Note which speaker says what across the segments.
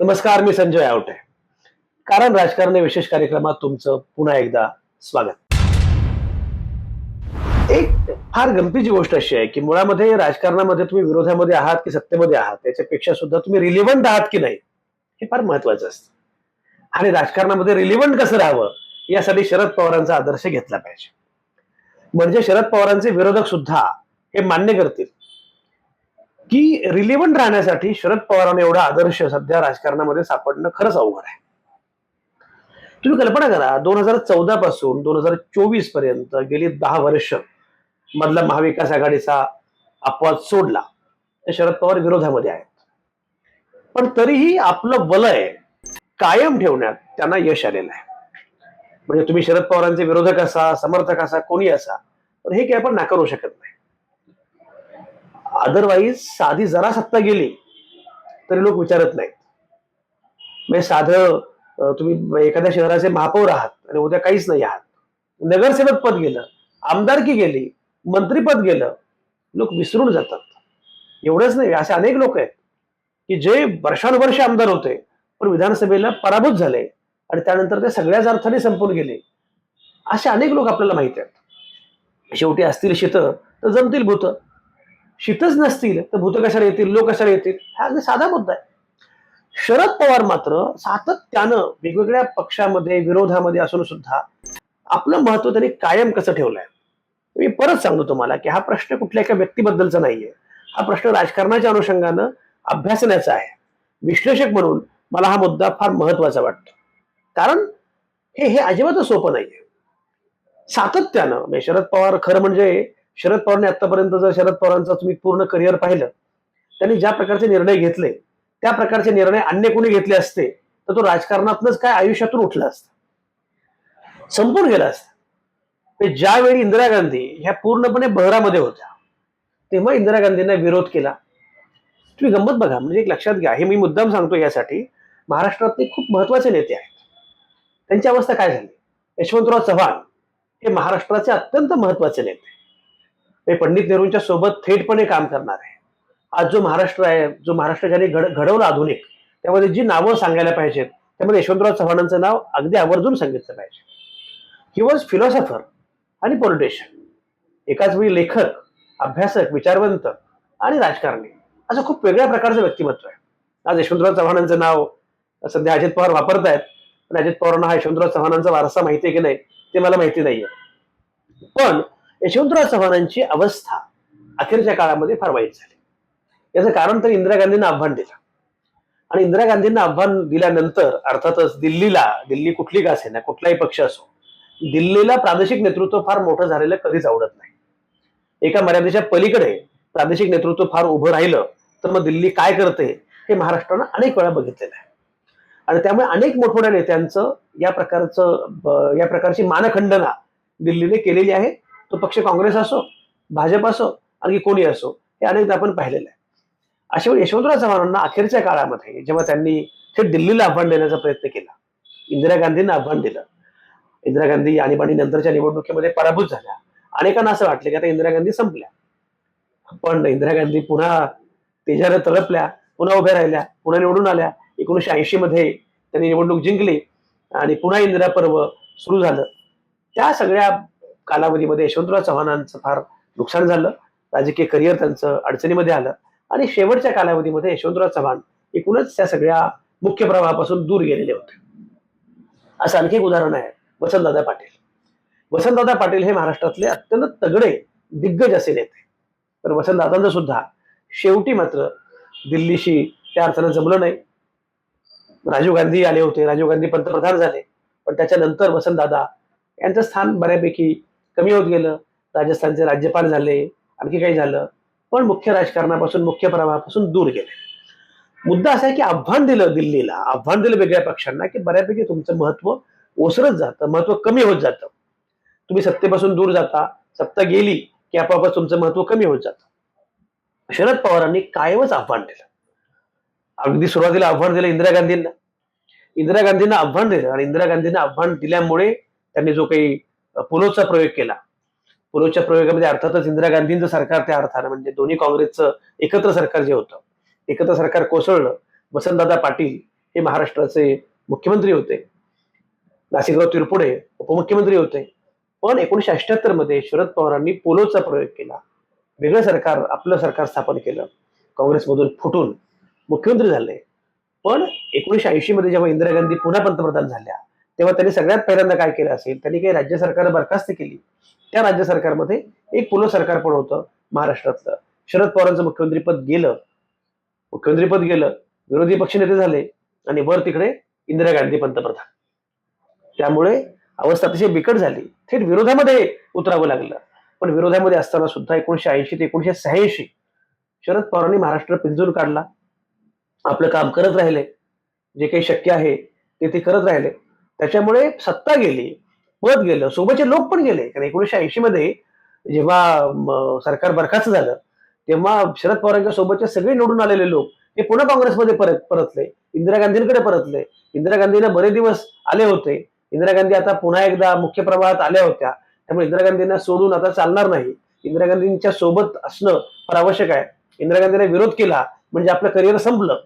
Speaker 1: नमस्कार मी संजय आवटे. कारण राजकारण विशेष कार्यक्रमात तुमचं पुन्हा एकदा स्वागत. एक फार गमतीची गोष्ट अशी आहे की मुळामध्ये राजकारणामध्ये तुम्ही विरोधामध्ये आहात की सत्तेमध्ये आहात त्याच्यापेक्षा सुद्धा तुम्ही रिलिव्हंट आहात की नाही हे फार महत्वाचं असतं. आणि राजकारणामध्ये रिलिव्हंट कसं राहावं यासाठी शरद पवारांचा आदर्श घेतला पाहिजे. म्हणजे शरद पवारांचे विरोधक सुद्धा हे मान्य करतील. की रिलेव्हंट राहण्यासाठी शरद पवारांना एवढा आदर्श सध्या राजकारणामध्ये सापडणं खरंच अवघड आहे. तुम्ही कल्पना करा दोन हजार चौदा पासून दोन हजार चोवीसपर्यंत गेली दहा वर्ष मधला महाविकास आघाडीचा अपवाद सोडला. तर शरद पवार विरोधामध्ये आहेत. पण तरीही आपलं वलय कायम ठेवण्यात त्यांना यश आलेलं आहे. म्हणजे तुम्ही शरद पवारांचे विरोधक असा समर्थक असा कोणी असा पण हे काही आपण नाकारू शकत नाही. अदरवाईज साधी जरा सत्ता गेली तरी लोक विचारत नाहीत. म्हणजे साधं तुम्ही एखाद्या शहराचे महापौर आहात आणि उद्या काहीच नाही आहात. नगरसेवक पद गेलं आमदारकी गेली मंत्रीपद गेलं लोक विसरून जातात. एवढंच नाही असे अनेक लोक आहेत की जे वर्षानुवर्ष आमदार होते पण विधानसभेला पराभूत झाले आणि त्यानंतर ते सगळ्याच अर्थाने संपून गेले. असे अनेक लोक आपल्याला माहिती आहेत. शेवटी असतील शेतं तर जमतील भूत. शीतच नसतील तर भूत कशाला येतील लोक कशाला येतील? हा अगदी साधा मुद्दा आहे. शरद पवार मात्र सातत्यानं वेगवेगळ्या पक्षामध्ये विरोधामध्ये असून सुद्धा आपलं महत्त्व त्यांनी कायम कसं ठेवलंय? मी परत सांगतो तुम्हाला की हा प्रश्न कुठल्या एका व्यक्तीबद्दलचा नाहीये. हा प्रश्न राजकारणाच्या अनुषंगानं अभ्यासण्याचा आहे. विश्लेषक म्हणून मला हा मुद्दा फार महत्त्वाचा वाटतो. कारण हे हे अजिबातच सोपं नाहीये. सातत्यानं म्हणजे शरद पवार खरं म्हणजे शरद पवारने आतापर्यंत जर शरद पवारांचं तुम्ही पूर्ण करिअर पाहिलं त्यांनी ज्या प्रकारचे निर्णय घेतले त्या प्रकारचे निर्णय अन्य कोणी घेतले असते तर तो राजकारणातनच काय आयुष्यातून उठला असता. संपून गेला असता. ज्यावेळी इंदिरा गांधी ह्या पूर्णपणे बहरामध्ये होत्या तेव्हा इंदिरा गांधींना विरोध केला. तुम्ही गंमत बघा म्हणजे एक लक्षात घ्या हे मी मुद्दाम सांगतो यासाठी महाराष्ट्रातले खूप महत्त्वाचे नेते आहेत. त्यांची अवस्था काय झाली? यशवंतराव चव्हाण हे महाराष्ट्राचे अत्यंत महत्त्वाचे नेते. हे पंडित नेहरूंच्या सोबत थेटपणे काम करणार आहे. आज जो महाराष्ट्र आहे जो महाराष्ट्र ज्याने घड घडवलं आधुनिक त्यामध्ये जी नावं सांगायला पाहिजेत त्यामध्ये यशवंतराव चव्हाणांचं नाव अगदी आवर्जून सांगितलं पाहिजे. ही वॉज फिलॉसॉफर आणि पॉलिटिशियन एकाच वेळी लेखक अभ्यासक विचारवंत आणि राजकारणी. असं खूप वेगळ्या प्रकारचं व्यक्तिमत्व आहे. आज यशवंतराव चव्हाणांचं नाव सध्या अजित पवार वापरतायत पण अजित पवारांना हा यशवंतराव चव्हाणांचा वारसा माहिती आहे की नाही ते मला माहिती नाहीये. पण यशवंतराव चव्हाणांची अवस्था अखेरच्या काळामध्ये फार वाईट झाली. याचं कारण तर इंदिरा गांधींना आव्हान दिलं. आणि इंदिरा गांधींना आव्हान दिल्यानंतर अर्थातच दिल्लीला दिल्ली कुठली का असेना कुठलाही पक्ष असो दिल्लीला प्रादेशिक नेतृत्व फार मोठं झालेलं कधीच आवडत नाही. एका मर्यादेच्या पलीकडे प्रादेशिक नेतृत्व फार उभं राहिलं तर मग दिल्ली काय करते हे महाराष्ट्रानं अनेक वेळा बघितलेलं आहे. आणि त्यामुळे अनेक मोठमोठ्या नेत्यांचं या प्रकारचं या प्रकारची मानखंडना दिल्लीने केलेली आहे. तो पक्ष काँग्रेस असो भाजप असो आणखी कोणी असो हे अनेकदा आपण पाहिलेलं आहे. अशा वेळी यशवंतराव चव्हाणांना अखेरच्या काळामध्ये जेव्हा त्यांनी थेट दिल्लीला आव्हान देण्याचा प्रयत्न केला इंदिरा गांधींना आव्हान दिलं इंदिरा गांधी आणीबाणी नंतरच्या निवडणुकीमध्ये पराभूत झाल्या. अनेकांना असं वाटलं की आता इंदिरा गांधी संपल्या. पण इंदिरा गांधी पुन्हा तेजाला तळपल्या पुन्हा उभ्या राहिल्या पुन्हा निवडून आल्या. एकोणीशे ऐंशी मध्ये त्यांनी निवडणूक जिंकली आणि पुन्हा इंदिरा पर्व सुरू झालं. त्या सगळ्या कालावधीमध्ये यशवंतराव चव्हाणांचं फार नुकसान झालं. राजकीय करिअर त्यांचं अडचणीमध्ये आलं. आणि शेवटच्या कालावधीमध्ये यशवंतराव चव्हाण एकूणच त्या सगळ्या मुख्य प्रवाहापासून दूर गेलेले होते. असं आणखी एक उदाहरण आहे. वसंतदादा पाटील. वसंतदादा पाटील हे महाराष्ट्रातले अत्यंत तगडे दिग्गज असे नेते. पण वसंतदादांचं सुद्धा शेवटी मात्र दिल्लीशी त्या अर्थानं जमलं नाही. राजीव गांधी आले होते. राजीव गांधी पंतप्रधान झाले. पण त्याच्यानंतर वसंतदादा यांचं स्थान बऱ्यापैकी कमी होत गेलं राजस्थानचे राज्यपाल झाले आणखी काही झालं पण मुख्य राजकारणापासून मुख्य प्रवाहापासून दूर गेले. मुद्दा असा आहे की आव्हान दिलं दिल्लीला आव्हान दिलं वेगळ्या पक्षांना की बऱ्यापैकी तुमचं महत्त्व ओसरत जातं महत्त्व कमी होत जातं. तुम्ही सत्तेपासून दूर जाता सत्ता गेली की आपोआपच तुमचं महत्त्व कमी होत जातं. शरद पवारांनी कायमच आव्हान दिलं. अगदी सुरुवातीला आव्हान दिलं इंदिरा गांधींना. इंदिरा गांधींना आव्हान दिलं आणि इंदिरा गांधींना आव्हान दिल्यामुळे त्यांनी जो काही पुलोचा प्रयोग केला. पुलोच्या प्रयोगामध्ये अर्थातच इंदिरा गांधींचं सरकार त्या अर्थानं म्हणजे दोन्ही काँग्रेसचं एकत्र सरकार जे होतं एकत्र सरकार कोसळलं. वसंतदादा पाटील हे महाराष्ट्राचे मुख्यमंत्री होते. नाशिकराव तिरपुडे उपमुख्यमंत्री होते. पण एकोणीशे अठ्याहत्तरमध्ये शरद पवारांनी पोलोचा प्रयोग केला. वेगळं सरकार आपलं सरकार स्थापन केलं. काँग्रेसमधून फुटून मुख्यमंत्री झाले. पण एकोणीशे ऐंशी मध्ये जेव्हा इंदिरा गांधी पुन्हा पंतप्रधान झाल्या तेव्हा त्यांनी सगळ्यात पहिल्यांदा काय केलं असेल त्यांनी काही राज्य सरकार बरखास्त केली. त्या राज्य सरकारमध्ये एक पोलो सरकार पण होतं महाराष्ट्रातलं. शरद पवारांचं मुख्यमंत्रीपद गेलं. मुख्यमंत्रीपद गेलं विरोधी पक्षनेते झाले आणि वर तिकडे इंदिरा गांधी पंतप्रधान. त्यामुळे अवस्था अतिशय बिकट झाली. थेट विरोधामध्ये उतरावं लागलं. पण विरोधामध्ये असताना सुद्धा एकोणीशे ऐंशी ते एकोणीशे शहाऐंशी शरद पवारांनी महाराष्ट्र पिंजून काढला. आपलं काम करत राहिले. जे काही शक्य आहे ते ते करत राहिले. त्याच्यामुळे सत्ता गेली पद गेलं सोबतचे लोक पण गेले. कारण एकोणीशे ऐंशी मध्ये जेव्हा सरकार बरखास्त झालं तेव्हा शरद पवारांच्या सोबतचे सगळे निवडून आलेले लोक हे पुन्हा काँग्रेसमध्ये परत परतले. इंदिरा गांधींकडे परतले. इंदिरा गांधींना बरे दिवस आले होते. इंदिरा गांधी आता पुन्हा एकदा मुख्य प्रवाहात आल्या होत्या. त्यामुळे इंदिरा गांधींना सोडून आता चालणार नाही. इंदिरा गांधींच्या सोबत असणं फार आवश्यक आहे. इंदिरा गांधींना विरोध केला म्हणजे आपलं करिअर संपलं.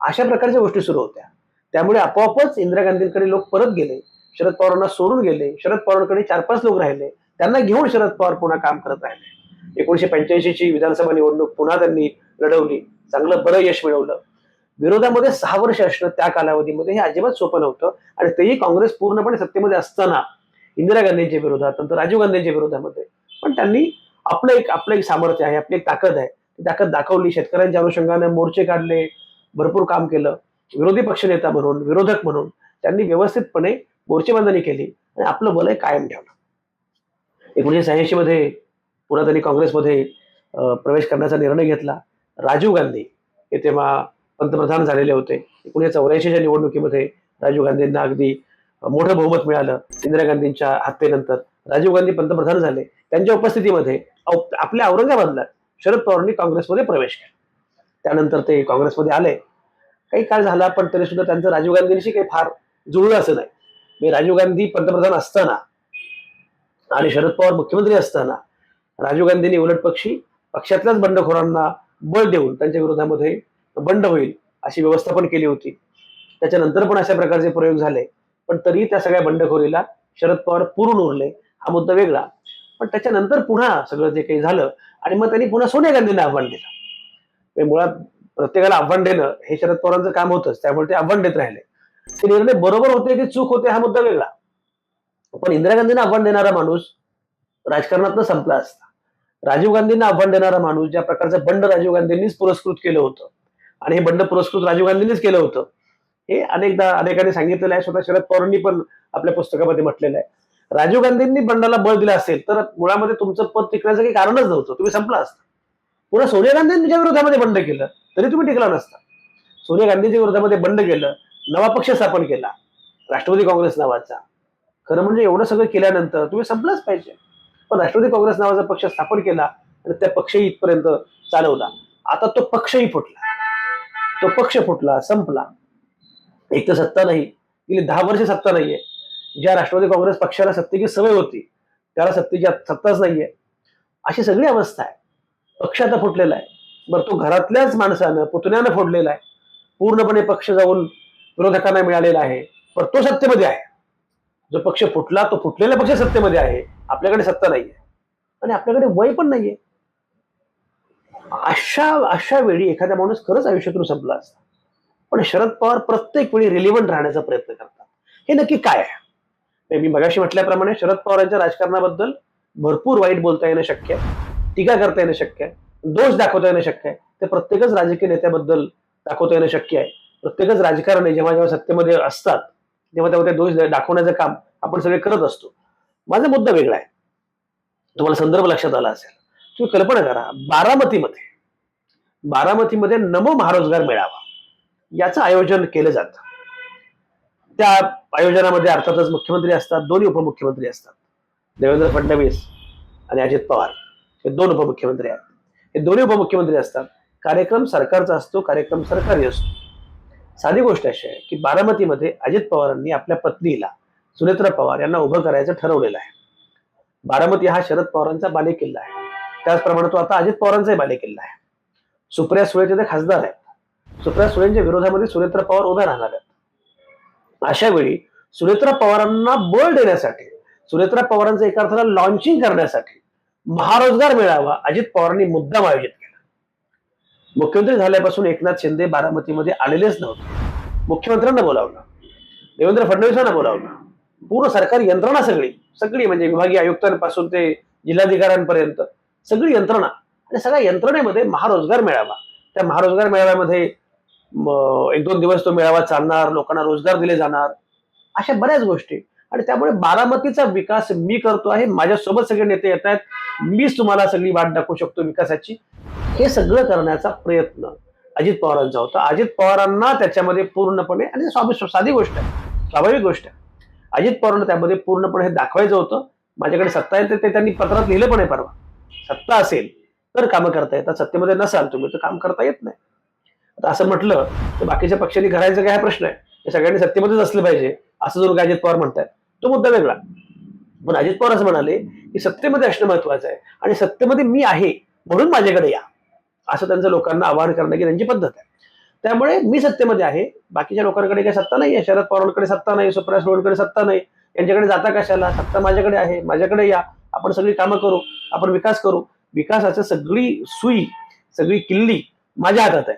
Speaker 1: अशा प्रकारच्या गोष्टी सुरू होत्या. त्यामुळे आपोआपच इंदिरा गांधींकडे लोक परत गेले शरद पवारांना सोडून गेले शरद पवारांकडे चार पाच लोक राहिले त्यांना घेऊन शरद पवार पुन्हा काम करत राहिले. एकोणीशे पंच्याऐंशी ची विधानसभा निवडणूक पुन्हा त्यांनी लढवली चांगलं बरं यश मिळवलं. विरोधामध्ये सहा वर्ष असणं त्या कालावधीमध्ये हे अजिबात सोपं नव्हतं आणि तेही काँग्रेस पूर्णपणे सत्तेमध्ये असताना इंदिरा गांधींच्या विरोधात नंतर राजीव गांधींच्या विरोधामध्ये. पण त्यांनी आपलं एक आपलं एक सामर्थ्य आहे आपली एक ताकद आहे. ती ताकद दाखवली शेतकऱ्यांच्या अनुषंगाने मोर्चे काढले भरपूर काम केलं. विरोधी पक्षनेता म्हणून विरोधक म्हणून त्यांनी व्यवस्थितपणे मोर्चेबांधणी केली आणि आपलं बलय कायम ठेवलं. एकोणीशे शहाऐंशी मध्ये पुन्हा त्यांनी काँग्रेसमध्ये अं, प्रवेश करण्याचा निर्णय घेतला. राजीव गांधी हे तेव्हा पंतप्रधान झालेले होते. एकोणीशे चौऱ्याऐंशीच्या निवडणुकीमध्ये राजीव गांधींना अगदी मोठं बहुमत मिळालं इंदिरा गांधींच्या हत्येनंतर. राजीव गांधी पंतप्रधान झाले. त्यांच्या उपस्थितीमध्ये आपल्या औरंगाबादला शरद पवारांनी काँग्रेसमध्ये प्रवेश केला. त्यानंतर ते काँग्रेसमध्ये आले. काही काळ झाला पण तरी सुद्धा त्यांचं राजीव गांधींशी काही फार जुळलं असं नाही. मी राजीव गांधी पंतप्रधान असताना आणि शरद पवार मुख्यमंत्री असताना राजीव गांधींनी उलट पक्षी पक्षातल्याच बंडखोरांना बळ देऊन त्यांच्या विरोधामध्ये बंड होईल अशी व्यवस्था पण केली होती. त्याच्यानंतर पण अशा प्रकारचे प्रयोग झाले. पण तरी त्या सगळ्या बंडखोरीला शरद पवार पुरून उरले हा मुद्दा वेगळा. पण त्याच्यानंतर पुन्हा सगळं जे काही झालं आणि मग त्यांनी पुन्हा सोनिया गांधींना आव्हान दिलं. म्हणजे मुळात प्रत्येकाला आव्हान देणं हे शरद पवारांचं काम होतंच त्यामुळे ते आव्हान देत राहिले. ते निर्णय बरोबर होते की चूक होते हा मुद्दा वेगळा. पण इंदिरा गांधींना आव्हान देणारा माणूस राजकारणातनं संपला असता. राजीव गांधींना आव्हान देणारा माणूस ज्या प्रकारचं बंड राजीव गांधींनीच पुरस्कृत केलं होतं आणि हे बंड पुरस्कृत राजीव गांधींनीच केलं होतं हे अनेकदा अनेकांनी सांगितलेलं आहे. स्वतः शरद पवारांनी पण आपल्या पुस्तकामध्ये म्हटलेलं आहे. राजीव गांधींनी बंडाला बळ दिलं असेल तर मुळामध्ये तुमचं पद टिकण्याचं काही कारणच नव्हतं. तुम्ही संपला असता. पुन्हा सोनिया गांधींनी ज्या विरोधामध्ये बंड केलं. तरी तुम्ही टिकला नसता. सोनिया गांधींच्या विरोधामध्ये बंड केलं नवा पक्ष स्थापन केला राष्ट्रवादी काँग्रेस नावाचा. खरं म्हणजे एवढं सगळं केल्यानंतर तुम्ही संपलाच पाहिजे. पण राष्ट्रवादी काँग्रेस नावाचा पक्ष स्थापन केला आणि त्या पक्षही इथपर्यंत चालवला. आता तो पक्षही फुटला. तो पक्ष फुटला संपला. एक तर सत्ता नाही गेली दहा वर्ष सत्ता नाहीये. ज्या राष्ट्रवादी काँग्रेस पक्षाला सत्तेची सवय होती त्याला सत्तेची सत्ताच नाहीये. अशी सगळी अवस्था आहे. पक्ष आता फुटलेला आहे. बरं तो घरातल्याच माणसानं पुतण्यानं फोडलेला आहे. पूर्णपणे पक्ष जाऊन विरोधकांना मिळालेला आहे. पण तो सत्तेमध्ये आहे. जो पक्ष फुटला तो फुटलेला पक्ष सत्तेमध्ये आहे. आपल्याकडे सत्ता नाहीये. आणि आपल्याकडे वय पण नाहीये. अशा अशा वेळी एखादा माणूस खरंच आयुष्यातून संपला असता. पण शरद पवार प्रत्येक वेळी रिलिव्हंट राहण्याचा प्रयत्न करतात. हे नक्की काय आहे? मी मगाशी म्हटल्याप्रमाणे शरद पवारांच्या राजकारणाबद्दल भरपूर वाईट बोलता येणं शक्य आहे. टीका करता येणं शक्य आहे. दोष दाखवता येणं शक्य आहे. ते प्रत्येकच राजकीय नेत्याबद्दल दाखवता येणं शक्य आहे. प्रत्येकच राजकारणी जेव्हा जेव्हा सत्तेमध्ये असतात तेव्हा तेव्हा ते दोष दाखवण्याचं काम आपण सगळे करत असतो. माझा मुद्दा वेगळा आहे. तुम्हाला संदर्भ लक्षात आला असेल. तुम्ही कल्पना करा बारामतीमध्ये बारामतीमध्ये नमो महारोजगार मेळावा. याचं आयोजन केलं जातं. त्या आयोजनामध्ये अर्थातच मुख्यमंत्री असतात दोन्ही उपमुख्यमंत्री असतात. देवेंद्र फडणवीस आणि अजित पवार. हे दोन उपमुख्यमंत्री आहेत. हे दोन्ही उपमुख्यमंत्री असतात. कार्यक्रम सरकारचा असतो कार्यक्रम सरकारी असतो. साधी गोष्ट अशी आहे की बारामतीमध्ये अजित पवारांनी आपल्या पत्नीला सुनेत्रा पवार यांना उभं करायचं ठरवलेलं आहे. बारामती हा शरद पवारांचा बालेकिल्ला आहे. त्याचप्रमाणे तो आता अजित पवारांचाही बालेकिल्ला आहे. सुप्रिया सुळे तिथे खासदार आहेत. सुप्रिया सुळेंच्या विरोधामध्ये सुनेत्रा पवार उभ्या राहणार आहेत. अशा वेळी सुनेत्रा पवारांना बळ देण्यासाठी सुनेत्रा पवारांचं एका अर्थाला लॉन्चिंग करण्यासाठी महारोजगार मिळावा अजित पवारांनी मुद्दाम आयोजित केला. मुख्यमंत्री झाल्यापासून एकनाथ शिंदे बारामतीमध्ये आलेलेच नव्हते. मुख्यमंत्र्यांना बोलावलं देवेंद्र फडणवीसांना बोलावलं पूर्ण सरकारी यंत्रणा सगळी सगळी म्हणजे विभागीय आयुक्तांपासून ते जिल्हाधिकाऱ्यांपर्यंत सगळी यंत्रणा आणि सगळ्या यंत्रणेमध्ये महारोजगार मेळावा. त्या महारोजगार मेळाव्यामध्ये एक दोन दिवस तो मेळावा चालणार लोकांना रोजगार दिले जाणार अशा बऱ्याच गोष्टी. आणि त्यामुळे बारामतीचा विकास मी करतो आहे. माझ्यासोबत सगळे नेते येत आहेत. मीच तुम्हाला सगळी वाट दाखवू शकतो विकासाची. हे सगळं करण्याचा प्रयत्न अजित पवारांचा होता. अजित पवारांना त्याच्यामध्ये पूर्णपणे आणि स्वाभाविक साधी गोष्ट आहे स्वाभाविक गोष्ट आहे. अजित पवारांना त्यामध्ये पूर्णपणे हे दाखवायचं होतं. माझ्याकडे सत्ता आहे ते त्यांनी पत्रात लिहिलं पण आहे परवा. सत्ता असेल तर कामं करता येतात. सत्तेमध्ये नसाल तुम्ही तर काम करता येत नाही. आता असं म्हटलं तर बाकीच्या पक्षांनी करायचं काय हा प्रश्न आहे? हे सगळ्यांनी सत्तेमध्येच असलं पाहिजे असं जर अजित पवार म्हणतात तो मुद्दा वेगळा. पण अजित पवार असं म्हणाले की सत्तेमध्ये असणं महत्वाचं आहे आणि सत्तेमध्ये मी आहे म्हणून माझ्याकडे या. असं त्यांचं लोकांना आवाहन करण्याची त्यांची पद्धत आहे. त्यामुळे मी सत्तेमध्ये आहे. बाकीच्या लोकांकडे काही सत्ता नाही आहे शरद पवारांकडे सत्ता नाही सुप्रिया सुळेंकडे सत्ता नाही. यांच्याकडे जाता कशाला? सत्ता माझ्याकडे आहे. माझ्याकडे या. आपण सगळी कामं करू. आपण विकास करू. विकासाचं सगळी सुई सगळी किल्ली माझ्या हातात आहे.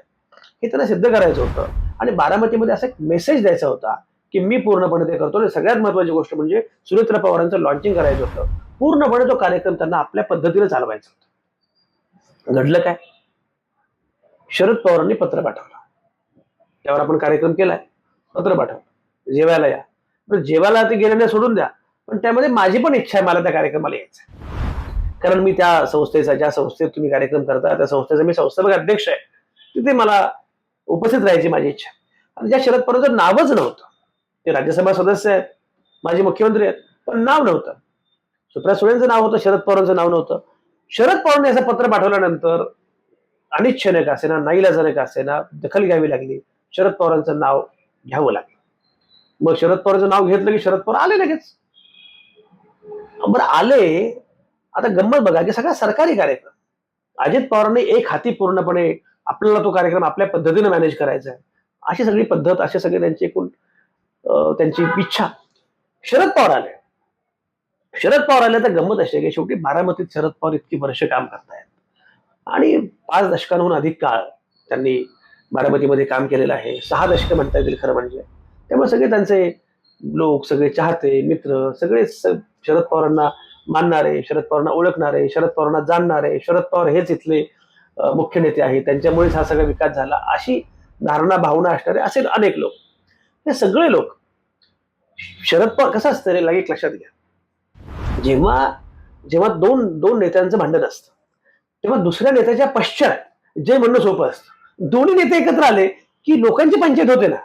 Speaker 1: हे त्यांना सिद्ध करायचं होतं. आणि बारामतीमध्ये असा एक मेसेज द्यायचा होता. की मी पूर्णपणे ते करतो. आणि सगळ्यात महत्वाची गोष्ट म्हणजे सुरेंद्र पवारांचं लॉन्चिंग करायचं होतं. पूर्णपणे तो कार्यक्रम त्यांना आपल्या पद्धतीने चालवायचा होता. घडलं काय? शरद पवारांनी पत्र पाठवलं. त्यावर आपण कार्यक्रम केलाय. पत्र पाठवलं. जेवायला या. पण जेवायला ते गेल्याने सोडून द्या. पण त्यामध्ये माझी पण इच्छा आहे मला त्या कार्यक्रमाला यायचं कारण मी त्या संस्थेचा ज्या संस्थेत तुम्ही कार्यक्रम करता त्या संस्थेचा मी संस्थापक अध्यक्ष आहे. तिथे मला उपस्थित राहायची माझी इच्छा आणि ज्या शरद पवारांचं नावच नव्हतं ते राज्यसभा सदस्य आहेत माझे मुख्यमंत्री आहेत पण नाव नव्हतं. सुप्रिया सुळेंचं नाव होतं शरद पवारांचं नाव नव्हतं. शरद पवारांनी असं पत्र पाठवल्यानंतर अनिच्छेने का असेना नाईलाजाने का असेना दखल घ्यावी लागली. शरद पवारांचं नाव घ्यावं लागलं. मग शरद पवारांचं नाव घेतलं की शरद पवार आले लगेच. बरं आले. आता गंमत बघा की सगळा सरकारी कार्यक्रम. अजित पवारांनी एक हाती पूर्णपणे आपल्याला तो कार्यक्रम आपल्या पद्धतीने मॅनेज करायचा आहे. अशी सगळी पद्धत असे सगळे त्यांचे एकूण त्यांची इच्छा. शरद पवार आले. शरद पवार आले तर गंमत अशी की शेवटी बारामतीत शरद पवार इतकी वर्ष काम करतायत. आणि पाच दशकांहून अधिक काळ त्यांनी बारामतीमध्ये काम केलेलं आहे. सहा दशकं म्हणता येतील खरं म्हणजे. त्यामुळे सगळे त्यांचे लोक सगळे चाहते मित्र सगळे शरद पवारांना मानणारे शरद पवारांना ओळखणारे शरद पवारांना जाणणारे शरद पवार हेच इथले मुख्य नेते आहेत. त्यांच्यामुळेच हा सगळा विकास झाला अशी धारणा भावना असणारे असे अनेक लोक. हे सगळे लोक शरद पवार कसं असतं रे? लगेच लक्षात घ्या. जेव्हा जेव्हा दोन दोन नेत्यांचं भांडण असतं तेव्हा दुसऱ्या नेत्याच्या पश्चात जे म्हणणं सोपं असतं. दोन्ही नेते एकत्र आले की लोकांची पंचायत होते ना.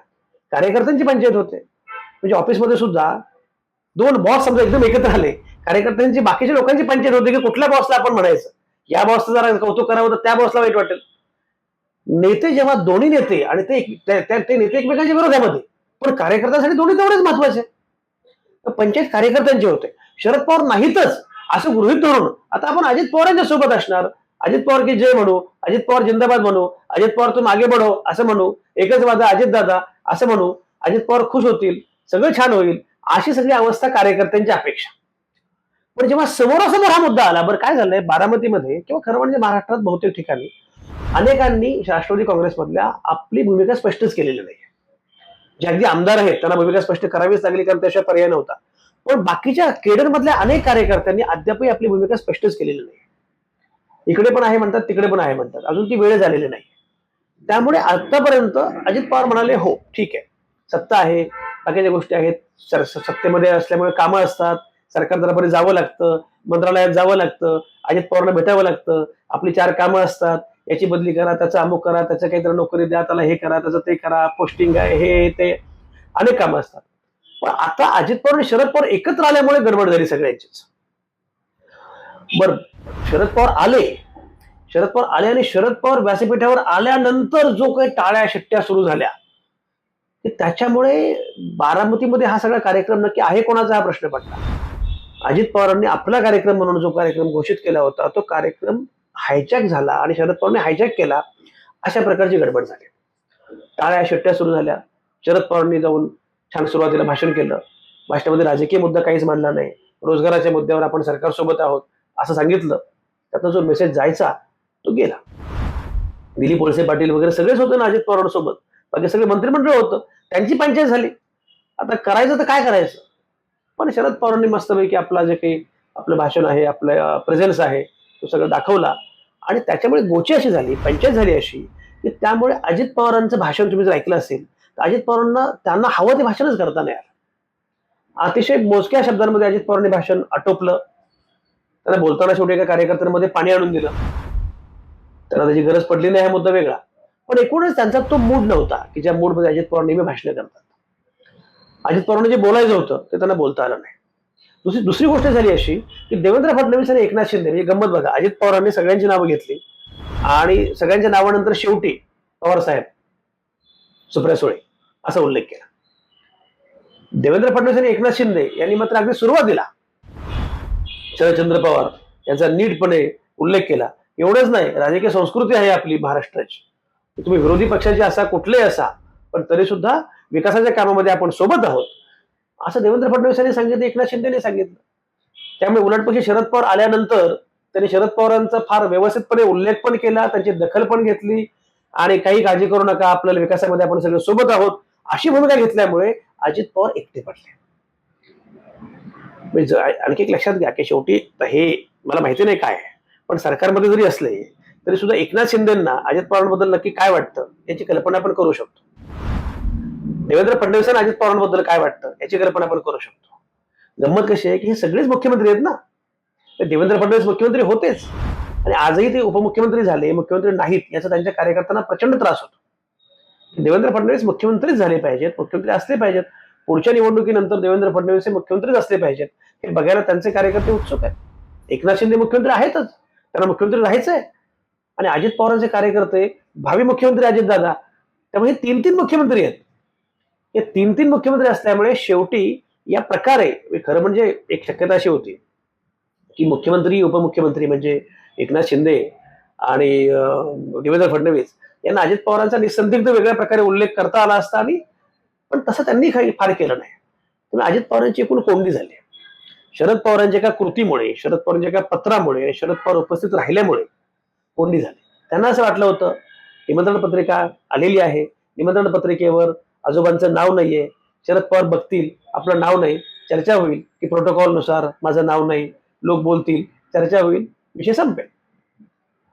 Speaker 1: कार्यकर्त्यांची पंचायत होते. म्हणजे ऑफिसमध्ये सुद्धा दोन बॉस समजा एकदम एकत्र आले कार्यकर्त्यांची बाकीच्या लोकांची पंचायत होते की कुठल्या बॉसला आपण म्हणायचं? या बॉसचं जरा कौतुक करावं तर त्या बॉसला वाईट वाटेल. नेते जेव्हा दोन्ही नेते आणि ते ते नेते एकमेकांच्या विरोधामध्ये पण कार्यकर्त्यांसाठी दोन्ही तेवढेच महत्त्वाचे. तर पंचायत कार्यकर्त्यांचे होते. शरद पवार नाहीतच असं गृहित धरून आता आपण अजित पवारांच्या सोबत असणार. अजित पवार की जय म्हणू अजित पवार जिंदाबाद म्हणू अजित पवार तू मागे बढो असं म्हणू एकच वादा अजित दादा असं म्हणू अजित पवार खुश होतील सगळं छान होईल अशी सगळी अवस्था कार्यकर्त्यांची अपेक्षा. पण जेव्हा समोरासमोर हा मुद्दा आला बरं काय झालंय बारामतीमध्ये किंवा खरं म्हणजे महाराष्ट्रात बहुतेक ठिकाणी अनेकांनी राष्ट्रवादी काँग्रेसमधल्या आपली भूमिका स्पष्टच केलेली नाही जे अगदी आमदार आहेत त्यांना भूमिका स्पष्ट करावीच लागली कारण त्याशिवाय पर्याय नव्हता. पण बाकीच्या केडरमधल्या अनेक कार्यकर्त्यांनी अद्यापही आपली भूमिका स्पष्टच केलेली नाही. इकडे पण आहे म्हणतात तिकडे पण आहे म्हणतात. अजून ती वेळ झालेली नाही. त्यामुळे आतापर्यंत अजित पवार म्हणाले हो ठीक आहे. सत्ता आहे. बाकीच्या गोष्टी आहेत. सर- सत्तेमध्ये असल्यामुळे कामं असतात. सरकार दरबारी जावं लागतं. मंत्रालयात जावं लागतं. अजित पवारला भेटावं लागतं. आपली चार कामं असतात. याची बदली करा त्याचा अमुक करा त्याचं काहीतरी नोकरी द्या त्याला हे करा त्याचं ते करा पोस्टिंग आहे हे ते. अनेक कामं असतात. पण आता अजित पवार आणि शरद पवार एकत्र आल्यामुळे गडबड झाली सगळ्यांचीच. बर शरद पवार आले. शरद पवार आले आणि शरद पवार व्यासपीठावर आल्यानंतर जो काही टाळ्या शिट्ट्या सुरू झाल्या त्याच्यामुळे बारामतीमध्ये हा सगळा कार्यक्रम नक्की आहे कोणाचा हा प्रश्न पडला? अजित पवारांनी आपला कार्यक्रम म्हणून जो कार्यक्रम घोषित केला होता तो कार्यक्रम हायजॅक झाला आणि शरद पवारांनी हायजॅक केला अशा प्रकारची गडबड झाली. टाळ्या शिट्ट्या सुरू झाल्या. शरद पवारांनी जाऊन छान सुरुवातीला भाषण केलं. भाषणामध्ये राजकीय मुद्दा काहीच मांडला नाही. रोजगाराच्या मुद्द्यावर आपण सरकारसोबत आहोत असं सांगितलं. त्यातनं जो मेसेज जायचा तो गेला. दिलीप वळसे पाटील वगैरे सगळेच होते ना अजित पवारांसोबत. बाकी सगळे मंत्रिमंडळ होतं. त्यांची पंचायत झाली. आता करायचं तर काय करायचं? पण शरद पवारांनी मस्तपैकी आपला जे काही आपलं भाषण आहे आपलं प्रेझेन्स आहे तो सगळं दाखवला. आणि त्याच्यामुळे गोची अशी झाली पंचायत झाली अशी की त्यामुळे अजित पवारांचं भाषण तुम्ही जर ऐकलं असेल तर अजित पवारांना त्यांना हवं ते भाषणच करता नाही आलं अतिशय मोजक्या शब्दांमध्ये अजित पवारांनी भाषण आटोपलं. त्यांना बोलताना शेवटी एका कार्यकर्त्यांमध्ये पाणी आणून दिलं. त्यांना त्याची गरज पडली नाही हा मुद्दा वेगळा. पण एकूणच त्यांचा तो मूड नव्हता की ज्या मूडमध्ये अजित पवार नेहमी भाषण करतात. अजित पवारांना जे बोलायचं होतं ते त्यांना बोलता आलं नाही. दुसरी दुसरी गोष्ट झाली अशी की देवेंद्र फडणवीस आणि एकनाथ शिंदे म्हणजे गंमत बघा अजित पवारांनी सगळ्यांची नावं घेतली. आणि सगळ्यांच्या नावानंतर शेवटी पवार साहेब सुप्रिया सुळे असा उल्लेख केला. देवेंद्र फडणवीस आणि एकनाथ शिंदे यांनी मात्र अगदी सुरुवातीला शरदचंद्र पवार यांचा नीटपणे उल्लेख केला. एवढंच नाही राजकीय संस्कृती आहे आपली महाराष्ट्राची. तुम्ही विरोधी पक्षाचे असा कुठलेही असा पण तरी सुद्धा विकासाच्या कामामध्ये आपण सोबत आहोत. असं देवेंद्र फडणवीस यांनी सांगितलं एकनाथ शिंदेने सांगितलं. त्यामुळे उलटपक्षी शरद पवार आल्यानंतर त्यांनी शरद पवारांचा फार व्यवस्थितपणे उल्लेख पण केला त्यांची दखल पण घेतली आणि काही काळजी करू नका आपल्याला विकासामध्ये आपण सगळे सोबत आहोत. अशी भूमिका घेतल्यामुळे अजित पवार एकटे पडले. म्हणजे आणखी एक लक्षात घ्या की शेवटी हे मला माहिती नाही काय पण सरकारमध्ये जरी असले तरी सुद्धा एकनाथ शिंदेना अजित पवारांबद्दल नक्की काय वाटतं याची कल्पना आपण करू शकतो. देवेंद्र फडणवीस आणि अजित पवारांबद्दल काय वाटतं? याची कल्पना आपण करू शकतो. गंमत कशी आहे की हे सगळेच मुख्यमंत्री आहेत ना? देवेंद्र फडणवीस मुख्यमंत्री होतेच. आणि आजही ते उपमुख्यमंत्री झाले मुख्यमंत्री नाहीत याचा त्यांच्या कार्यकर्त्यांना प्रचंड त्रास होतो. देवेंद्र फडणवीस मुख्यमंत्रीच झाले पाहिजेत मुख्यमंत्री असले पाहिजेत. पुढच्या निवडणुकीनंतर देवेंद्र फडणवीस हे मुख्यमंत्रीच असले पाहिजेत. हे बघायला त्यांचे कार्यकर्ते उत्सुक आहेत. एकनाथ शिंदे मुख्यमंत्री आहेतच. त्यांना मुख्यमंत्री राहायचं आहे आणि अजित पवारांचे कार्यकर्ते भावी मुख्यमंत्री अजितदादा त्यामुळे हे तीन तीन मुख्यमंत्री आहेत. हे तीन तीन मुख्यमंत्री असल्यामुळे शेवटी या प्रकारे खरं म्हणजे एक शक्यता अशी होती की मुख्यमंत्री उपमुख्यमंत्री म्हणजे एकनाथ शिंदे आणि देवेंद्र फडणवीस यांना अजित पवारांचा निसंदिग्ध वेगळ्या प्रकारे उल्लेख करता आला असता आणि पण तसं त्यांनी काही फार केलं नाही. त्यामुळे अजित पवारांची एकूण कोंडी झाली शरद पवारांच्या एका कृतीमुळे शरद पवारांच्या एका पत्रामुळे शरद पवार उपस्थित राहिल्यामुळे कोंडी झाली. त्यांना असं वाटलं होतं निमंत्रण पत्रिका आलेली आहे. निमंत्रण पत्रिकेवर आजोबांचं नाव नाहीये. शरद पवार बघतील आपलं नाव नाही. चर्चा होईल की प्रोटोकॉलनुसार माझं नाव नाही. लोक बोलतील चर्चा होईल विषय संपेल.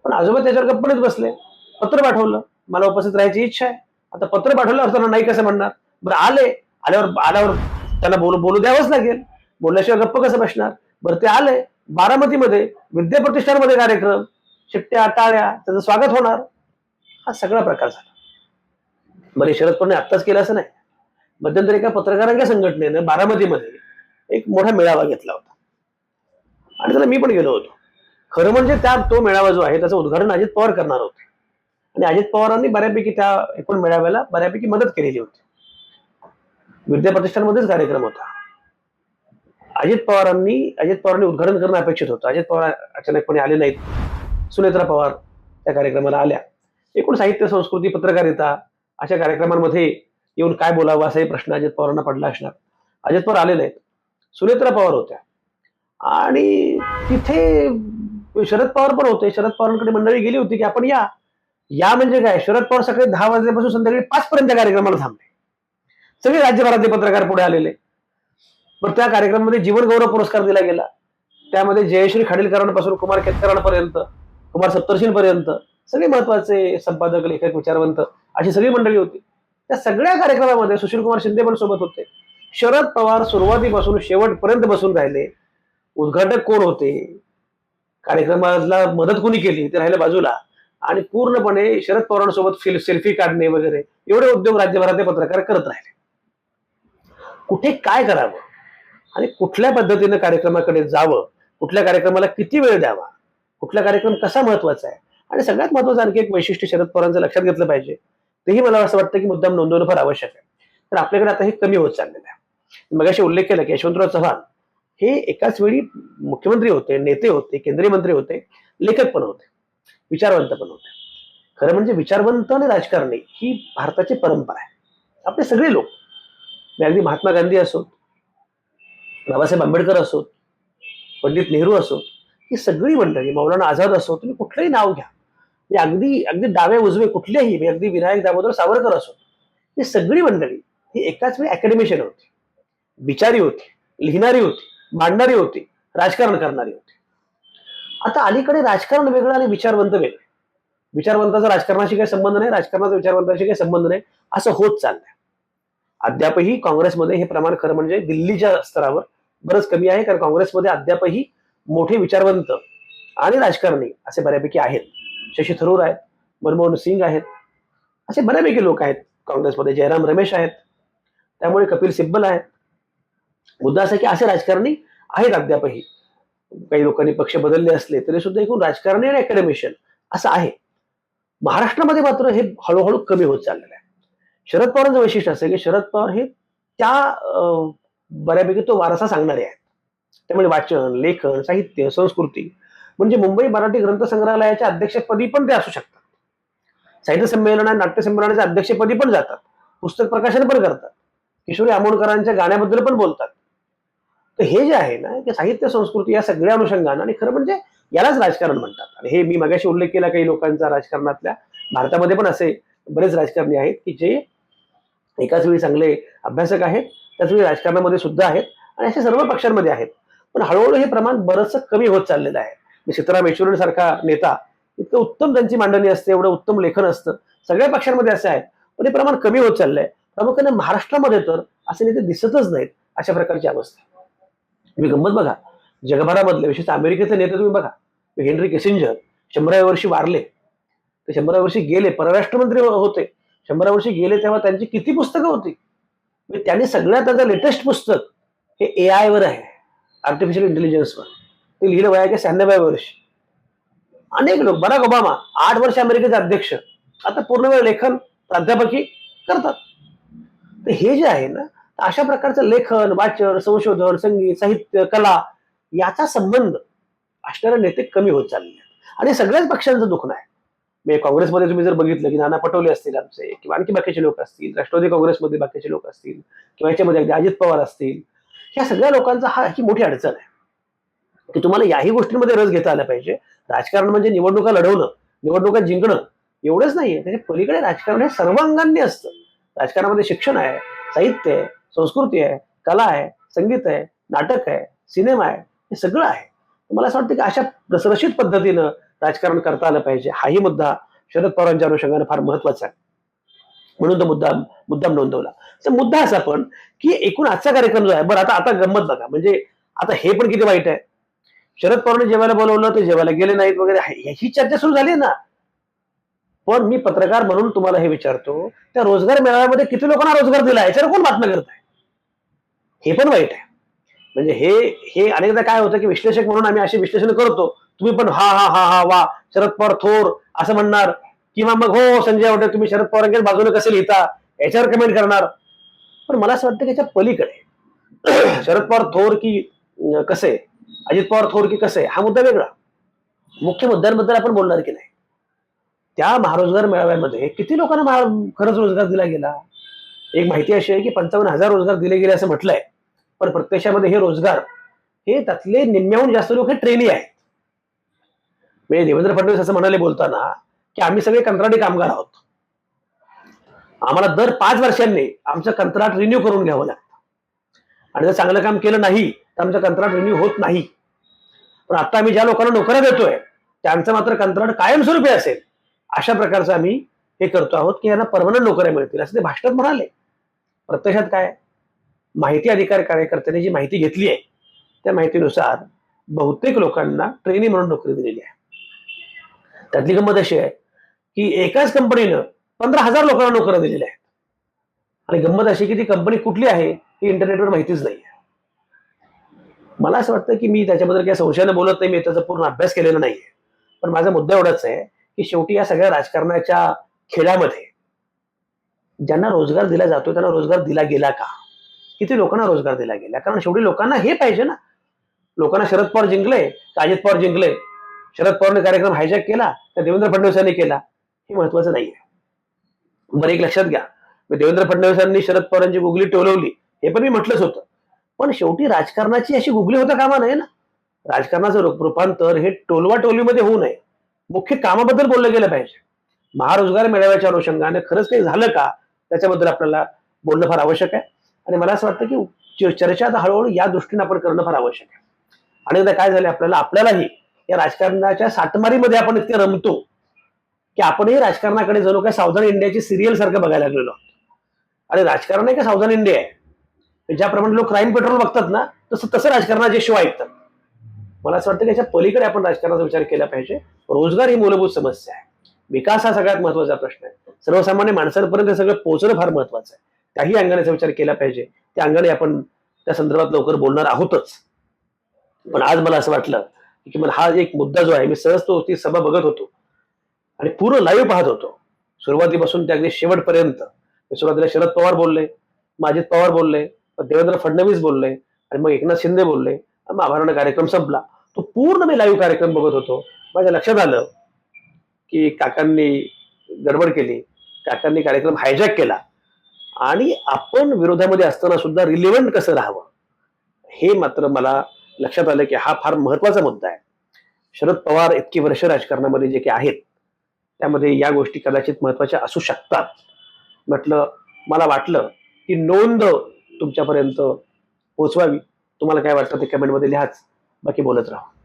Speaker 1: पण आजोबा त्याच्यावर गप्पणच बसले. पत्र पाठवलं. मला उपस्थित राहायची इच्छा आहे. आता पत्र पाठवलं त्यांना नाही कसं म्हणणार? बरं आले. आल्यावर आल्यावर त्यांना बोलू बोलू द्यावंच लागेल. बोलल्याशिवाय गप्प कसं बसणार? बरं ते आले. बारामतीमध्ये विद्याप्रतिष्ठानमध्ये कार्यक्रम. शिट्ट्या टाळ्या त्याचं स्वागत होणार. हा सगळा प्रकार झाला. बरे शरद पवारने आत्ताच केलं असं नाही. मध्यंतरी एका पत्रकारांच्या संघटनेनं बारामतीमध्ये एक मोठा मेळावा घेतला होता. आणि त्याला मी पण गेलो होतो. खरं म्हणजे त्या तो मेळावा जो आहे त्याचं उद्घाटन अजित पवार करणार होते. आणि अजित पवारांनी बऱ्यापैकी त्या एकूण मेळाव्याला बऱ्यापैकी मदत केलेली होती. विद्याप्रतिष्ठानमध्येच कार्यक्रम होता. अजित पवारांनी अजित पवारांनी उद्घाटन करणं अपेक्षित होतं. अजित पवार अचानकपणे आले नाहीत. सुनेत्रा पवार त्या कार्यक्रमाला आल्या. एकूण साहित्य संस्कृती पत्रकारिता अशा कार्यक्रमांमध्ये येऊन काय बोलावं असाही प्रश्न अजित पवारांना पडला असणार. अजित पवार आलेले आहेत. सुनेत्रा पवार होत्या. आणि तिथे शरद पवार पण होते. शरद पवारांकडे मंडळी गेली होती की आपण या. या म्हणजे काय? शरद पवार सकाळी दहा वाजल्यापासून संध्याकाळी पाच पर्यंत कार्यक्रमाला थांबले. सगळे राज्यभरातले पत्रकार पुढे आलेले. पण त्या कार्यक्रमामध्ये जीवन गौरव पुरस्कार दिला गेला. त्यामध्ये जयश्री खाडीलकरांपासून कुमार केतकरांपर्यंत कुमार सप्तर्षींपर्यंत सगळे महत्त्वाचे संपादक लेखक विचारवंत अशी सगळी मंडळी होती. त्या सगळ्या कार्यक्रमामध्ये सुशील कुमार शिंदे पण सोबत होते. शरद पवार सुरुवातीपासून शेवटपर्यंत बसून राहिले. उद्घाटक कोण होते? कार्यक्रमाला मदत कोणी केली? ते राहिले बाजूला. आणि पूर्णपणे शरद पवारांसोबत फिल सेल्फी काढणे वगैरे एवढे उद्योग राज्यभरातले पत्रकार करत राहिले. कुठे काय करावं? आणि कुठल्या पद्धतीनं कार्यक्रमाकडे जावं? कुठल्या कार्यक्रमाला किती वेळ द्यावा? कुठला कार्यक्रम कसा महत्त्वाचा आहे? आणि सगळ्यात महत्वाचं आणखी एक वैशिष्ट्य शरद पवारांचं लक्षात घेतलं पाहिजे. तेही मला असं वाटतं की मुद्दाम नोंदवणं फार आवश्यक आहे. तर आपल्याकडे आता हे कमी होत चाललेलं आहे. मग उल्लेख केला की यशवंतराव चव्हाण हे एकाच वेळी मुख्यमंत्री होते नेते होते केंद्रीय मंत्री होते लेखक पण होते विचारवंत पण होते. खरं म्हणजे विचारवंत आणि राजकारणी ही भारताची परंपरा आहे. आपले सगळे लोक. अगदी महात्मा गांधी असोत बाबासाहेब आंबेडकर असोत पंडित नेहरू असोत ही सगळी मंडळी मौलाना आझाद असो तुम्ही कुठलंही नाव घ्या. म्हणजे अगदी अगदी डावे उजवे कुठलेही म्हणजे अगदी विनायक दामोदर सावरकर असो ही सगळी मंडळी ही एकाच वेळी अकॅडमिशियन होती. विचारी होती लिहिणारी होती मांडणारी होती राजकारण करणारी होती. आता अलीकडे राजकारण वेगळं आणि विचारवंत वेगळे. विचारवंताचा राजकारणाशी काही संबंध नाही राजकारणाचा विचारवंताशी काही संबंध नाही असं होत चाललंय. अद्यापही काँग्रेसमध्ये हे प्रमाण खरं म्हणजे दिल्लीच्या स्तरावर बरंच कमी आहे कारण काँग्रेसमध्ये अद्यापही मोठे विचारवंत आणि राजकारणी असे बऱ्यापैकी आहेत. शशी थरूर आहेत मनमोहन सिंग आहेत असे बऱ्यापैकी लोक आहेत. काँग्रेसमध्ये जयराम रमेश आहेत त्यामुळे कपिल सिब्बल आहेत. मुद्दा असा की असे राजकारणी आहेत अद्यापही. काही लोकांनी पक्ष बदलले असले तरी सुद्धा एकूण राजकारणी आणि अकॅडमिशियन असं आहे. महाराष्ट्रामध्ये मात्र हे हळूहळू कमी होत चाललेलं आहे. शरद पवारांचं वैशिष्ट्य असं की शरद पवार हे त्या अं, बऱ्यापैकी तो वारसा सांगणारे आहेत. त्यामुळे वाचन लेखन साहित्य संस्कृती म्हणजे मुंबई मराठी ग्रंथसंग्रहालयाच्या अध्यक्षपदी पण ते असू शकतात. साहित्य संमेलन आणि नाट्य संमेलनाच्या अध्यक्षपदी पण जातात. पुस्तक प्रकाशन पण करतात. किशोरी आमोणकरांच्या गाण्याबद्दल पण बोलतात. तर हे जे आहे ना की साहित्य संस्कृती या सगळ्या अनुषंगानं आणि खरं म्हणजे यालाच राजकारण म्हणतात. आणि हे मी मगाशी उल्लेख केला काही लोकांचा राजकारणातल्या. भारतामध्ये पण असे बरेच राजकारणी आहेत की जे एकाच वेळी चांगले अभ्यासक आहेत त्याच वेळी राजकारणामध्ये सुद्धा आहेत आणि अशा सर्व पक्षांमध्ये आहेत. पण हळूहळू हे प्रमाण बरंचसं कमी होत चाललेलं आहे. सीताराम येचुरी नेता इतकं उत्तम त्यांची मांडणी असते एवढं उत्तम लेखन असतं. सगळ्या पक्षांमध्ये असं आहे पण हे प्रमाण कमी होत चाललंय. प्रामुख्याने महाराष्ट्रामध्ये तर असे नेते दिसतच नाहीत अशा प्रकारची अवस्था. तुम्ही गंमत बघा. जगभरामधले विशेषतः अमेरिकेचे नेते तुम्ही बघा. हेनरी किसिंजर शंभराव्या वर्षी वारले. ते शंभराव्या वर्षी गेले परराष्ट्रमंत्री होते. शंभराव्या वर्षी गेले तेव्हा त्यांची किती पुस्तकं होती? म्हणजे त्यांनी सगळ्यात त्याचं लेटेस्ट पुस्तक हे ए आय वर आहे आर्टिफिशियल इंटेलिजन्सवर ते लिहिलं वयाच्या शहाण्णव्या वर्षी. अनेक लोक बराक ओबामा आठ वर्ष अमेरिकेचे अध्यक्ष. आता पूर्ण वेळ लेखन प्राध्यापकी करतात. तर हे जे आहे ना तर अशा प्रकारचं लेखन वाचन संशोधन संगीत साहित्य कला याचा संबंध असणारे नेते कमी होत चालले आहेत. आणि सगळ्याच पक्षांचं दुखणं आहे. म्हणजे काँग्रेसमध्ये तुम्ही जर बघितलं की नाना पटोले असतील आमचे किंवा आणखी बाकीचे लोक असतील राष्ट्रवादी काँग्रेसमध्ये बाकीचे लोक असतील किंवा याच्यामध्ये अगदी अजित पवार असतील ह्या सगळ्या लोकांचा हा ही मोठी अडचण आहे. की तुम्हाला याही गोष्टींमध्ये रस घेता आला पाहिजे. राजकारण म्हणजे निवडणुका लढवणं निवडणुका जिंकणं एवढंच नाहीये. त्याच्या पलीकडे राजकारण हे सर्वांगांनी असतं. राजकारणामध्ये शिक्षण आहे साहित्य आहे संस्कृती आहे कला आहे संगीत आहे नाटक आहे सिनेमा आहे हे सगळं आहे. मला असं वाटतं की अशा रसरशीत पद्धतीनं राजकारण करता आलं पाहिजे. हाही मुद्दा शरद पवारांच्या अनुषंगाने फार महत्त्वाचा आहे. म्हणून तो मुद्दा मुद्दाम नोंदवला. तर मुद्दा असा पण की एकूण आजचा कार्यक्रम जो आहे बरं आता आता गंमत बघा. म्हणजे आता हे पण किती वाईट आहे. शरद पवारांनी जेवायला बोलवलं ते जेवायला गेले नाहीत वगैरे. ही चर्चा सुरू झाली ना. पण मी पत्रकार म्हणून तुम्हाला हे विचारतो त्या रोजगार मेळाव्यामध्ये किती लोकांना रोजगार दिला याच्यावर कोण बातम्या करत आहे? हे पण वाईट आहे. म्हणजे हे हे अनेकदा काय होतं की विश्लेषक म्हणून आम्ही असे विश्लेषण करतो. तुम्ही पण हा हा हा हा वा शरद पवार थोर असं म्हणणार. किंवा मग हो, हो संजय वाटे तुम्ही शरद पवारांच्या बाजूने कसे लिहिता? याच्यावर कमेंट करणार. पण मला असं वाटतं की याच्या पलीकडे शरद पवार थोर की कसे? अजित पवार थोर कसं आहे? हा मुद्दा वेगळा. मुख्य मुद्द्यांबद्दल आपण बोलणार की नाही? त्या महारोजगार मेळाव्यामध्ये किती लोकांना महा- खरंच रोजगार दिला गेला? एक माहिती अशी आहे की पंचावन्न हजार रोजगार दिले गेले असं म्हटलंय. पण प्रत्यक्षामध्ये हे रोजगार हे त्यातले निम्म्याहून जास्त लोक हे ट्रेनी आहेत. म्हणजे देवेंद्र फडणवीस असं म्हणाले बोलताना की आम्ही सगळे कंत्राटी कामगार आहोत. आम्हाला दर पाच वर्षांनी आमचं कंत्राट रिन्यू करून घ्यावं लागतं. आणि जर चांगलं काम केलं नाही तर आमचं कंत्राट रिन्यू होत नाही. पण आता आम्ही ज्या लोकांना नोकऱ्या देतोय त्यांचं मात्र कंत्राट कायमस्वरूपी असेल. अशा प्रकारचं आम्ही हे करतो आहोत की यांना परमनंट नोकऱ्या मिळतील. असं ते भाषणात म्हणाले. प्रत्यक्षात काय? माहिती अधिकार कार्यकर्त्यांनी जी माहिती घेतली आहे त्या माहितीनुसार बहुतेक लोकांना ट्रेनी म्हणून नोकरी दिलेली आहे. त्यातली गंमत अशी आहे की एकाच कंपनीनं पंधरा हजार लोकांना नोकऱ्या दिलेल्या आहेत. आणि गंमत अशी की ती कंपनी कुठली आहे ही इंटरनेटवर माहितीच नाही मला असं वाटतं की मी त्याच्याबद्दल काही संशयाने बोलत नाही मी त्याचा पूर्ण अभ्यास केलेला नाहीये. पण माझा मुद्दा एवढाच आहे की शेवटी या सगळ्या राजकारणाच्या खेळामध्ये ज्यांना रोजगार दिला जातो त्यांना रोजगार दिला गेला का? किती लोकांना रोजगार दिला गेला? कारण शेवटी लोकांना हे पाहिजे ना. लोकांना शरद पवार जिंकले का अजित पवार जिंकले? शरद पवारने कार्यक्रम हायजॅक केला का देवेंद्र फडणवीसांनी केला? हे महत्वाचं नाहीये. बरं एक लक्षात घ्या. मी देवेंद्र फडणवीसांनी शरद पवारांची गुगली टोलवली हे पण मी म्हटलंच होतं. पण शेवटी राजकारणाची अशी गुगली होता कामा नये ना. राजकारणाचं रूपांतर हे टोलवा टोलीमध्ये होऊ नये. मुख्य कामाबद्दल बोललं गेलं पाहिजे. महारोजगार मेळाव्याच्या अनुषंगाने खरंच काही झालं का? त्याच्याबद्दल आपल्याला बोलणं फार आवश्यक आहे. आणि मला असं वाटतं की चर्चा आता हळूहळू या दृष्टीने आपण करणं फार आवश्यक आहे. आणि एकदा काय झालं आपल्याला आपल्यालाही या राजकारणाच्या साटमारीमध्ये आपण इतके रमतो की आपणही राजकारणाकडे जणू काय सावधान इंडियाची सिरियल सारखं बघायला लागलेलो आहोत. आणि राजकारण आहे का सावधान इंडिया आहे? ज्याप्रमाणे लोक क्राईम पेट्रोल बघतात ना तसं तसं राजकारणाचे शो ऐकतात. मला असं वाटतं की याच्या पलीकडे आपण राजकारणाचा विचार केला पाहिजे. रोजगार ही मूलभूत समस्या आहे. विकास हा सगळ्यात महत्त्वाचा प्रश्न आहे. सर्वसामान्य माणसांपर्यंत हे सगळं पोहोचणं फार महत्वाचं आहे. त्याही अंगाण्याचा विचार केला पाहिजे. त्या अंगाने आपण त्या संदर्भात लवकर बोलणार आहोतच. पण आज मला असं वाटलं की मला हा एक मुद्दा जो आहे मी सहज तो ती सभा बघत होतो. आणि पूर्ण लाईव्ह पाहत होतो. सुरुवातीपासून ते अगदी शेवटपर्यंत. सुरुवातीला शरद पवार बोलले माजिद पवार बोलले देवेंद्र फडणवीस बोलले आणि मग एकनाथ शिंदे बोलले. आणि मग आभारण कार्यक्रम संपला. तो पूर्ण मी लाईव्ह कार्यक्रम बघत होतो. माझ्या लक्षात आलं की काकांनी गडबड केली. काकांनी कार्यक्रम हायजॅक केला. आणि आपण विरोधामध्ये असताना सुद्धा रिलेव्हंट कसं राहावं? हे मात्र मला लक्षात आलं की हा फार महत्त्वाचा मुद्दा आहे. शरद पवार इतकी वर्ष राजकारणामध्ये जे काही आहेत त्यामध्ये या गोष्टी कदाचित महत्त्वाच्या असू शकतात. म्हटलं मला वाटलं की नोंद तुमच्यापर्यंत पोहोचवावी. तुम्हाला काय वाटतं ते कमेंटमध्ये लिहाच. बाकी बोलत राहा.